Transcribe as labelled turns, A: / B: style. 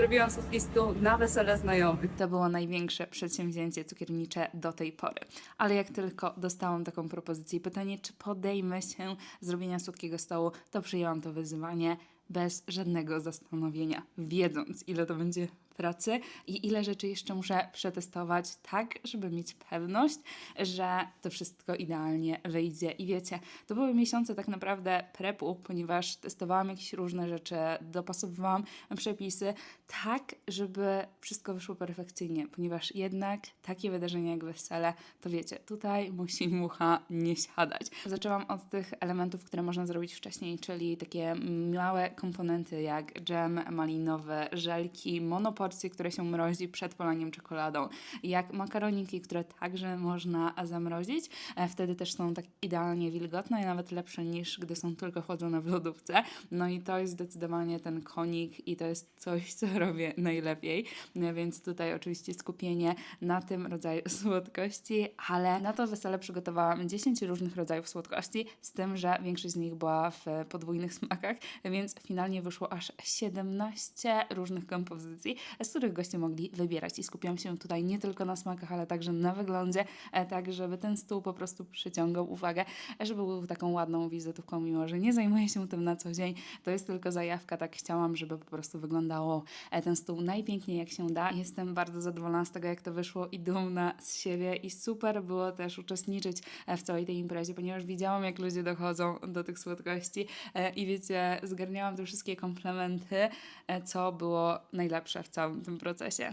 A: Robiłam słodki stół na wesele znajomych.
B: To było największe przedsięwzięcie cukiernicze do tej pory. Ale jak tylko dostałam taką propozycję i pytanie, czy podejmę się zrobienia słodkiego stołu, to przyjęłam to wyzwanie bez żadnego zastanowienia, wiedząc, ile to będzie pracy i ile rzeczy jeszcze muszę przetestować, tak, żeby mieć pewność, że to wszystko idealnie wyjdzie. I wiecie, to były miesiące tak naprawdę prepu, ponieważ testowałam jakieś różne rzeczy, dopasowywałam przepisy, tak, żeby wszystko wyszło perfekcyjnie, ponieważ jednak takie wydarzenia jak wesele, to wiecie, tutaj musi mucha nie siadać. Zaczęłam od tych elementów, które można zrobić wcześniej, czyli takie małe komponenty jak dżem malinowy, żelki, monoporcje, które się mrozi przed polaniem czekoladą, jak makaroniki, które także można zamrozić. E, Wtedy też są tak idealnie wilgotne i nawet lepsze niż gdy są tylko chłodzone w lodówce. No i to jest zdecydowanie ten konik i to jest coś, co robię najlepiej. E, Więc tutaj oczywiście skupienie na tym rodzaju słodkości, ale na to wesele przygotowałam 10 różnych rodzajów słodkości, z tym, że większość z nich była w podwójnych smakach, więc finalnie wyszło aż 17 różnych kompozycji, z których goście mogli wybierać. I skupiam się tutaj nie tylko na smakach, ale także na wyglądzie, e, tak żeby ten stół po prostu przyciągał uwagę, e, żeby był taką ładną wizytówką, mimo że nie zajmuję się tym na co dzień. To jest tylko zajawka, tak chciałam, żeby po prostu wyglądało e, ten stół najpiękniej jak się da. Jestem bardzo zadowolona z tego, jak to wyszło i dumna z siebie i super było też uczestniczyć w całej tej imprezie, ponieważ widziałam, jak ludzie dochodzą do tych słodkości i wiecie, zgarniałam te wszystkie komplementy, co było najlepsze w całym tym procesie.